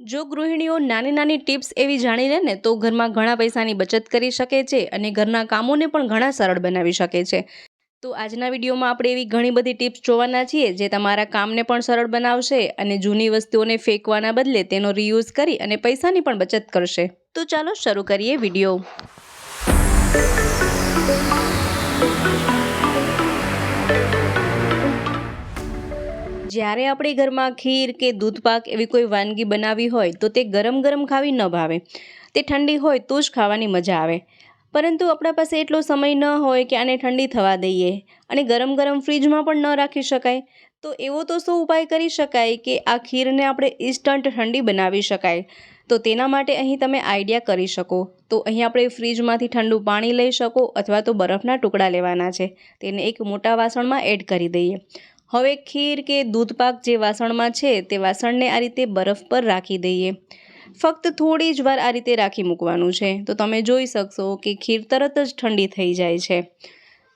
જો ગૃહિણીઓ નાની નાની ટિપ્સ એવી જાણી લે ને, તો ઘરમાં ઘણા પૈસાની બચત કરી શકે છે અને ઘરના કામોને પણ ઘણા સરળ બનાવી શકે છે. તો આજના વિડીયોમાં આપણે એવી ઘણી બધી ટિપ્સ જોવાના છીએ જે તમારા કામને પણ સરળ બનાવશે અને જૂની વસ્તુઓને ફેંકવાના બદલે તેનો રીયુઝ કરી અને પૈસાની પણ બચત કરશે. તો ચાલો શરૂ કરીએ વીડિયો. જ્યારે આપણે ઘરમાં ખીર કે દૂધપાક એવી કોઈ વાનગી બનાવી હોય, તો તે ગરમ ગરમ ખાવી ન ભાવે. તે ઠંડી હોય તો જ ખાવાની મજા આવે. પરંતુ આપણા પાસે એટલો સમય ન હોય કે આને ઠંડી થવા દઈએ અને ગરમ ગરમ ફ્રીજમાં પણ ન રાખી શકાય, તો એવો તો શું ઉપાય કરી શકાય કે આ ખીરને આપણે ઇન્સ્ટન્ટ ઠંડી બનાવી શકાય? તો તેના માટે અહીં તમે આઈડિયા કરી શકો. તો અહીં આપણે ફ્રીજમાંથી ઠંડુ પાણી લઈ શકો અથવા તો બરફના ટુકડા લેવાના છે. તેને એક મોટા વાસણમાં એડ કરી દઈએ. હવે ખીર કે દૂધપાક જે વાસણમાં છે તે વાસણને આ રીતે બરફ પર રાખી દઈએ. ફક્ત થોડી જ વાર આ રીતે રાખી મૂકવાનું છે. તો તમે જોઈ શકશો કે ખીર તરત જ ઠંડી થઈ જાય છે.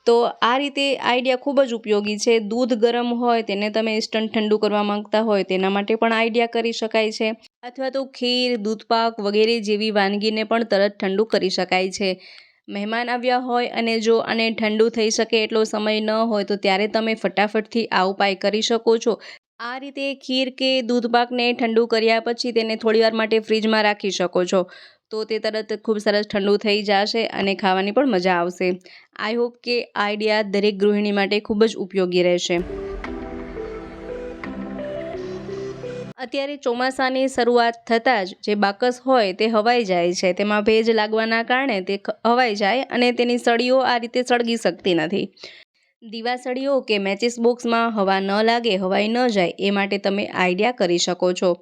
તો આ રીતે આઈડિયા ખૂબ જ ઉપયોગી છે. દૂધ ગરમ હોય, તેને તમે ઇન્સ્ટન્ટ ઠંડુ કરવા માંગતા હોય, તેના માટે પણ આઈડિયા કરી શકાય છે. અથવા તો ખીર, દૂધપાક વગેરે જેવી વાનગીને પણ તરત ઠંડુ કરી શકાય છે. મહેમાન આવ્યા હોય અને જો આને ઠંડુ થઈ શકે એટલો સમય ન હોય, તો ત્યારે તમે ફટાફટથી આ ઉપાય કરી શકો છો. આ રીતે ખીર કે દૂધપાકને ઠંડુ કર્યા પછી તેને થોડીવાર માટે ફ્રીજમાં રાખી શકો છો. તો તે તરત ખૂબ સરસ ઠંડુ થઈ જશે અને ખાવાની પણ મજા આવશે. આઈ હોપ કે આઈડિયા દરેક ગૃહિણી માટે ખૂબ જ ઉપયોગી રહેશે. અત્યારે ચોમાસાની શરૂઆત થતાં જ જે બાકસ હોય તે હવાઈ જાય છે. તેમાં ભેજ લાગવાના કારણે તે હવાઈ જાય અને તેની સળીઓ આ રીતે સળગી શકતી નથી. દીવાસળીઓ કે મેચિસ બોક્સમાં હવા ન લાગે, હવાઈ ન જાય, એ માટે તમે આઈડિયા કરી શકો છો.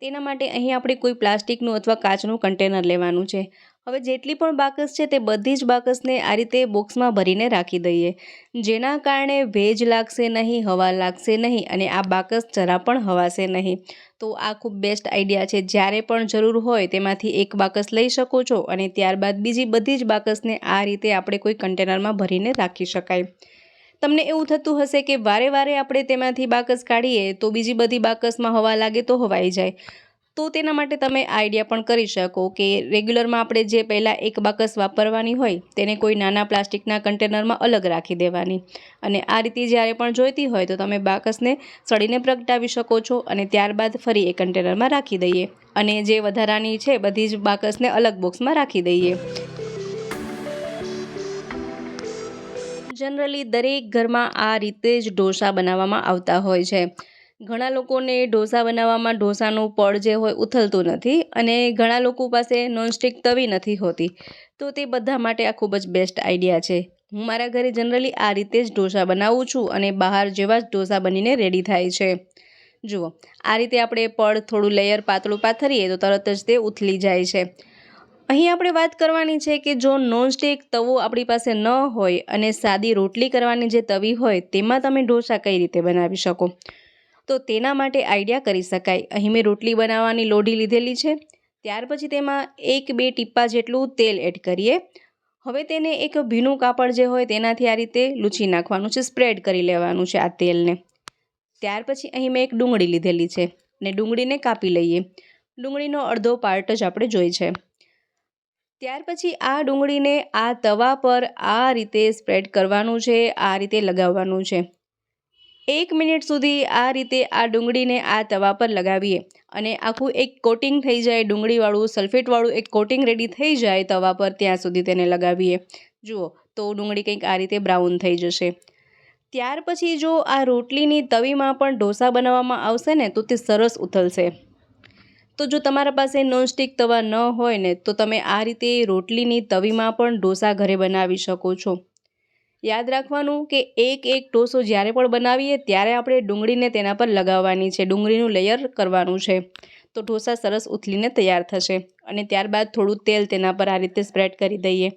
તેના માટે અહીં આપણે કોઈ પ્લાસ્ટિકનું અથવા કાચનું કન્ટેનર લેવાનું છે. હવે જેટલી પણ બાકસ છે તે બધી જ બાકસને આ રીતે બોક્સમાં ભરીને રાખી દઈએ. જેના કારણે ભેજ લાગશે નહીં, હવા લાગશે નહીં અને આ બાકસ જરા પણ હવાશે નહીં. તો આ ખૂબ બેસ્ટ આઈડિયા છે. જ્યારે પણ જરૂર હોય તેમાંથી એક બાકસ લઈ શકો છો અને ત્યારબાદ બીજી બધી જ બાકસને આ રીતે આપણે કોઈ કન્ટેનરમાં ભરીને રાખી શકાય. તમને એવું થતું હશે કે વારે વારે આપણે તેમાંથી બાકસ કાઢીએ તો બીજી બધી બાકસમાં હવા લાગે તો હવાઈ જાય. તો તેના માટે તમે આઈડિયા પણ કરી શકો કે રેગ્યુલરમાં આપણે જે પહેલાં એક બાકસ વાપરવાની હોય તેને કોઈ નાના પ્લાસ્ટિકના કન્ટેનરમાં અલગ રાખી દેવાની. અને આ રીતે જ્યારે પણ જોઈતી હોય તો તમે બાકસને સળીને પ્રગટાવી શકો છો અને ત્યારબાદ ફરી એ કન્ટેનરમાં રાખી દઈએ. અને જે વધારાની છે બધી જ બાકસને અલગ બોક્સમાં રાખી દઈએ. જનરલી દરેક ઘરમાં આ રીતે જ ઢોસા બનાવવામાં આવતા હોય છે. ઘણા લોકોને ઢોસા બનાવવામાં ઢોસાનું પડ જે હોય ઉથલતું નથી અને ઘણા લોકો પાસે નોનસ્ટિક તવી નથી હોતી. તો તે બધા માટે આ ખૂબ જ બેસ્ટ આઈડિયા છે. હું મારા ઘરે જનરલી આ રીતે જ ઢોસા બનાવું છું અને બહાર જેવા જ ઢોસા બનીને રેડી થાય છે. જુઓ, આ રીતે આપણે પડ થોડું લેયર પાતળું પાથરીએ તો તરત જ તે ઉથલી જાય છે. અહીં આપણે વાત કરવાની છે કે જો નોનસ્ટિક તવો આપણી પાસે ન હોય અને સાદી રોટલી કરવાની જે તવી હોય તેમાં તમે ઢોસા કઈ રીતે બનાવી શકો? તો તેના માટે આઈડિયા કરી શકાય. અહીં મેં રોટલી બનાવવાની લોઢી લીધેલી છે. ત્યાર પછી તેમાં એક બે ટીપ્પા જેટલું તેલ એડ કરીએ. હવે તેને એક ભીનું કાપડ જે હોય તેનાથી આ રીતે લૂછી નાખવાનું છે, સ્પ્રેડ કરી લેવાનું છે આ તેલને. ત્યાર પછી અહીં મેં એક ડુંગળી લીધેલી છે ને ડુંગળીને કાપી લઈએ. ડુંગળીનો અડધો પાર્ટ જ આપણે જોઈ છે. ત્યાર પછી આ ડુંગળીને આ તવા પર આ રીતે સ્પ્રેડ કરવાનું છે, આ રીતે લગાવવાનું છે. એક મિનિટ સુધી આ રીતે આ ડુંગળીને આ તવા પર લગાવીએ અને આખું એક કોટિંગ થઈ જાય ડુંગળીવાળું, સલ્ફેટવાળું એક કોટિંગ રેડી થઈ જાય તવા પર, ત્યાં સુધી તેને લગાવીએ. જુઓ, તો ડુંગળી કંઈક આ રીતે બ્રાઉન થઈ જશે. ત્યાર પછી જો આ રોટલીની તવીમાં પણ ઢોસા બનાવવામાં આવશે ને, તો તે સરસ ઉથલશે. તો જો તમારા પાસે નોનસ્ટિક તવા ન હોય ને, તો તમે આ રીતે રોટલીની તવીમાં પણ ઢોસા ઘરે બનાવી શકો છો. યાદ રાખવાનું કે એક એક ઢોસો જ્યારે પણ બનાવીએ, ત્યારે આપણે ડુંગળીને તેના પર લગાવવાની છે. ડુંગળીનું લેયર કરવાનું છે. તો ઢોસા સરસ ઉથલીને તૈયાર થશે અને ત્યારબાદ થોડું તેલ તેના પર આ રીતે સ્પ્રેડ કરી દઈએ.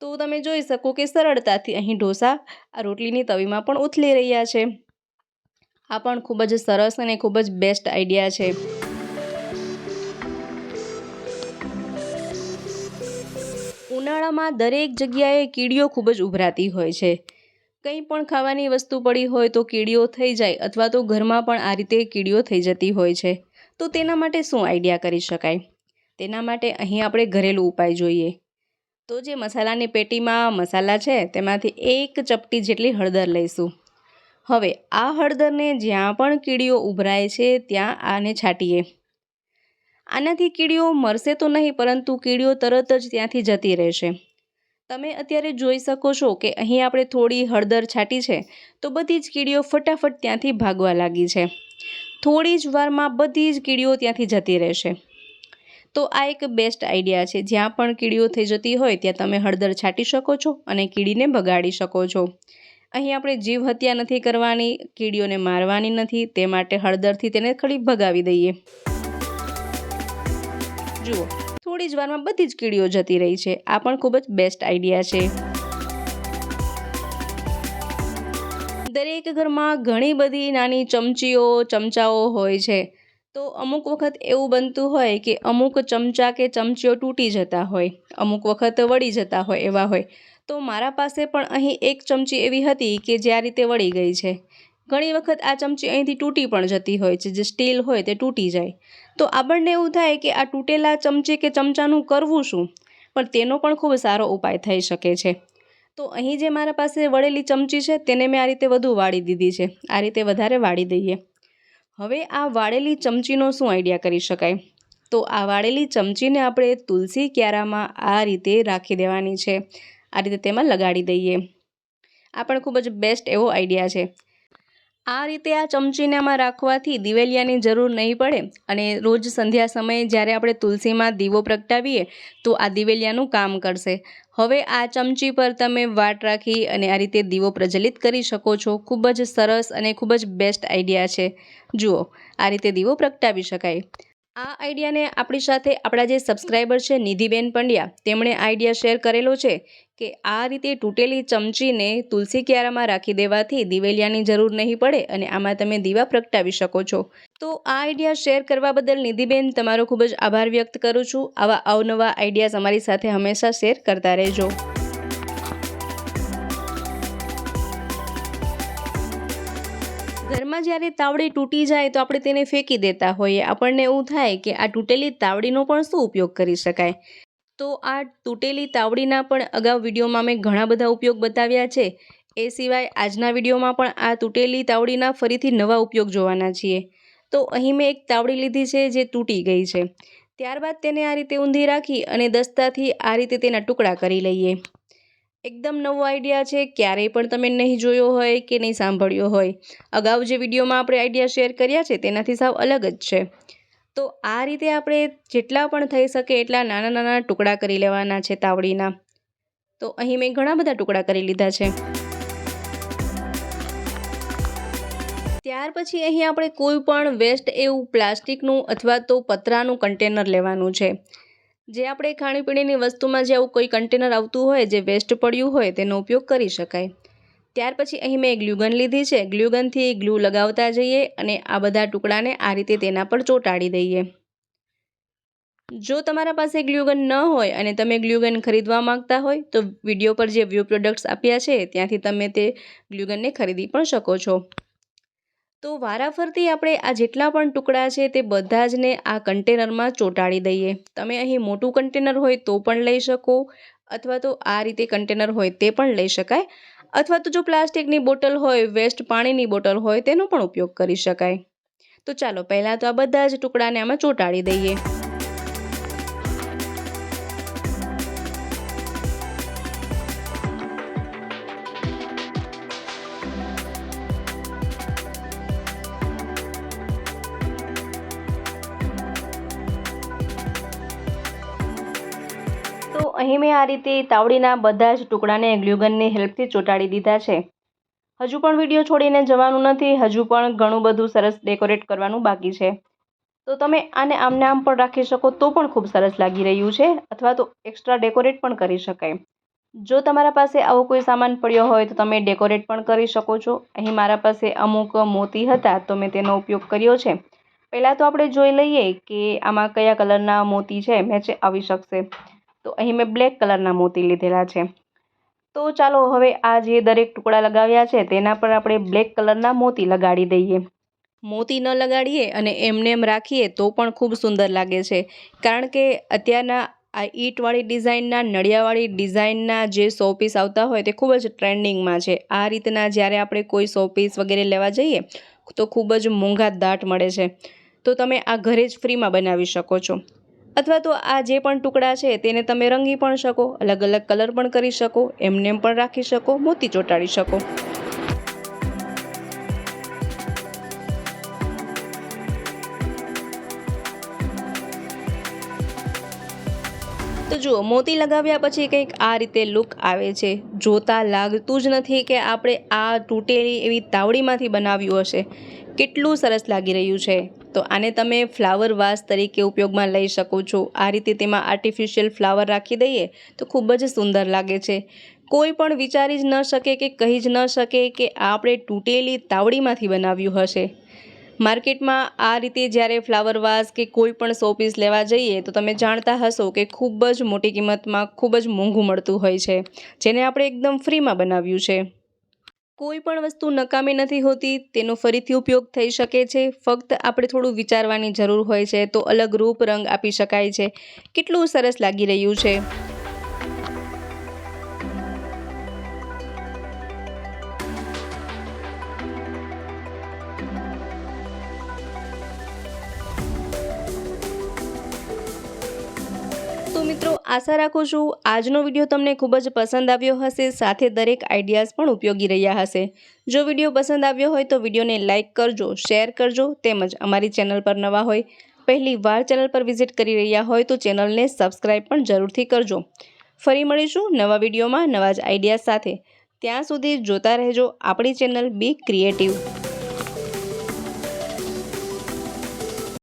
તો તમે જોઈ શકો કે સરળતાથી અહીં ઢોસા આ રોટલીની તવીમાં પણ ઉથલી રહ્યા છે. આ પણ ખૂબ જ સરસ અને ખૂબ જ બેસ્ટ આઈડિયા છે. ઉનાળામાં દરેક જગ્યાએ કીડીઓ ખૂબ જ ઉભરાતી હોય છે. કંઈ પણ ખાવાની વસ્તુ પડી હોય તો કીડીઓ થઈ જાય અથવા તો ઘરમાં પણ આ રીતે કીડીઓ થઈ જતી હોય છે. તો તેના માટે શું આઈડિયા કરી શકાય? તેના માટે અહીં આપણે ઘરેલું ઉપાય જોઈએ. તો જે મસાલાની પેટીમાં મસાલા છે તેમાંથી એક ચપટી જેટલી હળદર લઈશું. હવે આ હળદરને જ્યાં પણ કીડીઓ ઉભરાય છે ત્યાં આને છાંટીએ. આનાથી કીડીઓ મરશે તો નહીં, પરંતુ કીડીઓ તરત જ ત્યાંથી જતી રહેશે. તમે અત્યારે જોઈ શકો છો કે અહીં આપણે થોડી હળદર છાંટી છે, તો બધી જ કીડીઓ ફટાફટ ત્યાંથી ભાગવા લાગી છે. થોડી જ વારમાં બધી જ કીડીઓ ત્યાંથી જતી રહેશે. તો આ એક બેસ્ટ આઈડિયા છે. જ્યાં પણ કીડીઓ થઈ જતી હોય, ત્યાં તમે હળદર છાંટી શકો છો અને કીડીને બગાડી શકો છો. અહીં આપણે જીવ હત્યા નથી કરવાની, કીડીઓને મારવાની નથી, તે માટે હળદરથી તેને ખડી ભગાવી દઈએ. જુઓ. થોડી જ વારમાં બધી જ કીડીઓ જતી રહી છે. આ પણ ખૂબ જ બેસ્ટ આઈડિયા છે. દરેક ઘરમાં ઘણી બધી નાની ચમચીઓ, ચમચાઓ હોય છે. તો અમુક વખત એવું બનતું હોય કે અમુક ચમચા કે ચમચીઓ તૂટી જતા હોય, અમુક વખત વળી જતા હોય એવા હોય. તો મારા પાસે પણ અહીં એક ચમચી એવી હતી કે જે આ રીતે વળી ગઈ છે. ઘણી વખત આ ચમચી અહીંથી તૂટી પણ જતી હોય છે, જે સ્ટીલ હોય તે તૂટી જાય. તો આપણને એવું થાય કે આ તૂટેલા ચમચી કે ચમચાનું કરવું શું? પણ તેનો પણ ખૂબ સારો ઉપાય થઈ શકે છે. તો અહીં જે મારા પાસે વળેલી ચમચી છે, તેને મેં આ રીતે વધુ વાળી દીધી છે. આ રીતે વધારે વાળી દઈએ. હવે આ વાળેલી ચમચીનો શું આઈડિયા કરી શકાય? તો આ વાળેલી ચમચીને આપણે તુલસી ક્યારામાં આ રીતે રાખી દેવાની છે. આ રીતે તેમાં લગાડી દઈએ. આ પણ ખૂબ જ બેસ્ટ એવો આઈડિયા છે. આ રીતે આ ચમચીનામાં રાખવાથી દિવેલિયાની જરૂર નહીં પડે અને રોજ સંધ્યા સમયે જ્યારે આપણે તુલસીમાં દીવો પ્રગટાવીએ તો આ દિવેલિયાનું કામ કરશે. હવે આ ચમચી પર તમે વાટ રાખી અને આ રીતે દીવો પ્રજ્વલિત કરી શકો છો. ખૂબ જ સરસ અને ખૂબ જ બેસ્ટ આઈડિયા છે. જુઓ, આ રીતે દીવો પ્રગટાવી શકાય. આ આઈડિયાને આપણી સાથે આપણા જે સબસ્ક્રાઈબર છે નિધિબેન પંડ્યા, તેમણે આઈડિયા શેર કરેલો છે કે આ રીતે તૂટેલી ચમચીને તુલસી ક્યારામાં રાખી દેવાથી દિવેલિયાની જરૂર નહીં પડે અને આમાં તમે દીવા પ્રગટાવી શકો છો. તો આ આઈડિયા શેર કરવા બદલ નિધિબેન, તમારો ખૂબ જ આભાર વ્યક્ત કરું છું. આવા અવનવા આઈડિયાઝ અમારી સાથે હંમેશા શેર કરતા રહેજો. ઘરમાં જ્યારે તાવડી તૂટી જાય તો આપણે તેને ફેંકી દેતા હોઈએ. આપણને એવું થાય કે આ તૂટેલી તાવડીનો પણ શું ઉપયોગ કરી શકાય? તો આ તૂટેલી તાવડીના પણ અગાઉ વિડીયોમાં મેં ઘણા બધા ઉપયોગ બતાવ્યા છે. એ સિવાય આજના વિડીયોમાં પણ આ તૂટેલી તાવડીના ફરીથી નવા ઉપયોગ જોવાના છીએ. તો અહીં મેં એક તાવડી લીધી છે જે તૂટી ગઈ છે. ત્યારબાદ તેને આ રીતે ઊંધી રાખી અને દસ્તાથી આ રીતે તેના ટુકડા કરી લઈએ. એકદમ નવો આઈડિયા છે, ક્યારેય પણ તમે નહીં જોયો હોય કે નહીં સાંભળ્યો હોય. અગાઉ જે વિડીયોમાં આપણે આઈડિયા શેર કર્યા છે, તેનાથી સાવ અલગ જ છે. તો આ રીતે આપણે જેટલા પણ થઈ શકે એટલા નાના નાના ટુકડા કરી લેવાના છે તાવડીના. તો અહીં મેં ઘણા બધા ટુકડા કરી લીધા છે. ત્યાર પછી અહીં આપણે કોઈ પણ વેસ્ટ એવું પ્લાસ્ટિકનું અથવા તો પતરાનું કન્ટેનર લેવાનું છે. જે આપણે ખાણીપીણીની વસ્તુમાં જે આવું કોઈ કન્ટેનર આવતું હોય, જે વેસ્ટ પડ્યું હોય, તેનો ઉપયોગ કરી શકાય. ત્યાર પછી અહીં મેં ગ્લુગન લીધી છે. ગ્લુગનથી ગ્લુ લગાવતા જઈએ અને આ બધા ટુકડાને આ રીતે તેના પર ચોંટાડી દઈએ. જો તમારા પાસે ગ્લુગન ન હોય અને તમે ગ્લુગન ખરીદવા માંગતા હોય, તો વીડિયો પર જે વ્યૂ પ્રોડક્ટ્સ આપ્યા છે, ત્યાંથી તમે તે ગ્લુગનને ખરીદી પણ શકો છો. તો વારાફરતી આપણે આ જેટલા પણ ટુકડા છે તે બધા જ ને આ કન્ટેનરમાં ચોંટાડી દઈએ. તમે અહીં મોટું કન્ટેનર હોય તો પણ લઈ શકો, અથવા તો આ રીતે કન્ટેનર હોય તે પણ લઈ શકાય, અથવા તો જો પ્લાસ્ટિકની બોટલ હોય, વેસ્ટ પાણીની બોટલ હોય તેનો પણ ઉપયોગ કરી શકાય. તો ચાલો પહેલાં તો આ બધા જ ટુકડાને આમાં ચોંટાડી દઈએ. આ રીતે તાવડીના બધા જ ટુકડાને ગ્લુગનની હેલ્પથી ચોંટાડી દીધા છે. હજુ પણ વીડિયો છોડીને જવાનું નથી, હજુ પણ ઘણું બધું સરસ ડેકોરેટ કરવાનું બાકી છે. તો તમે આને આમને આમ પણ રાખી શકો તો પણ ખૂબ સરસ લાગી રહ્યું છે, અથવા તો એક્સ્ટ્રા ડેકોરેટ પણ કરી શકાય. જો તમારા પાસે આવો કોઈ સામાન પડ્યો હોય તો તમે ડેકોરેટ પણ કરી શકો છો. અહીં મારા પાસે અમુક મોતી હતા તો મેં તેનો ઉપયોગ કર્યો છે. પહેલાં તો આપણે જોઈ લઈએ કે આમાં કયા કલરના મોતી છે મેચ આવી શકશે. તો અહીં મેં બ્લેક કલરના મોતી લીધેલા છે. તો ચાલો હવે આ જે દરેક ટુકડા લગાવ્યા છે, તેના પર આપણે બ્લેક કલરના મોતી લગાડી દઈએ. મોતી ન લગાડીએ અને એમને એમ રાખીએ તો પણ ખૂબ સુંદર લાગે છે. કારણ કે અત્યારના આ ઈંટવાળી ડિઝાઇનના, નળિયાવાળી ડિઝાઇનના જે સો પીસ આવતા હોય તે ખૂબ જ ટ્રેન્ડિંગમાં છે. આ રીતના જ્યારે આપણે કોઈ સો પીસ વગેરે લેવા જઈએ, તો ખૂબ જ મોંઘા દાટ મળે છે. તો તમે આ ઘરે જ ફ્રીમાં બનાવી શકો છો. અથવા તો આ જે પણ ટુકડા છે તેને તમે રંગી પણ શકો અલગ અલગ કલર પણ કરી શકો, એમને પણ રાખી શકો, મોતી ચોંટાડી શકો. તો જુઓ, મોતી લગાવ્યા પછી કંઈક આ રીતે લુક આવે છે. જોતા લાગતું જ નથી કે આપણે આ તૂટેલી એવી તાવડીમાંથી બનાવ્યું હશે. કેટલું સરસ લાગી રહ્યું છે. તો આને તમે ફ્લાવર વાસ તરીકે ઉપયોગમાં લઈ શકો છો. આ રીતે તેમાં આર્ટિફિશિયલ ફ્લાવર રાખી દઈએ તો ખૂબ જ સુંદર લાગે છે. કોઈ પણ વિચારી જ ન શકે કે કહી જ ન શકે કે આ આપણે તૂટેલી તાવડીમાંથી બનાવ્યું હશે. માર્કેટમાં આ રીતે જ્યારે ફ્લાવર વાસ કે કોઈ પણ સો પીસ લેવા જઈએ તો તમે જાણતા હશો કે ખૂબ જ મોટી કિંમતમાં ખૂબ જ મોંઘું મળતું હોય છે, જેને આપણે એકદમ ફ્રીમાં બનાવ્યું છે. કોઈ પણ વસ્તુ નકામી નથી હોતી, તેનો ફરીથી ઉપયોગ થઈ શકે છે. ફક્ત આપણે થોડું વિચારવાની જરૂર હોય છે તો અલગ રૂપ રંગ આપી શકાય છે. કેટલું સરસ લાગી રહ્યું છે. આશા રાખું છું આજનો વીડિયો તમને ખૂબ જ પસંદ આવ્યો હશે, સાથે દરેક આઈડિયાઝ પણ ઉપયોગી રહ્યા હશે. જો વીડિયો પસંદ આવ્યો હોય તો વિડીયોને લાઇક કરજો, શેર કરજો, તેમજ અમારી ચેનલ પર નવા હોય, પહેલી વાર ચેનલ પર વિઝિટ કરી રહ્યા હોય તો ચેનલને સબસ્ક્રાઈબ પણ જરૂરથી કરજો. ફરી મળીશું નવા વિડીયોમાં નવા જ આઈડિયા સાથે. ત્યાં સુધી જોતા રહેજો આપણી ચેનલ બી ક્રિએટિવ.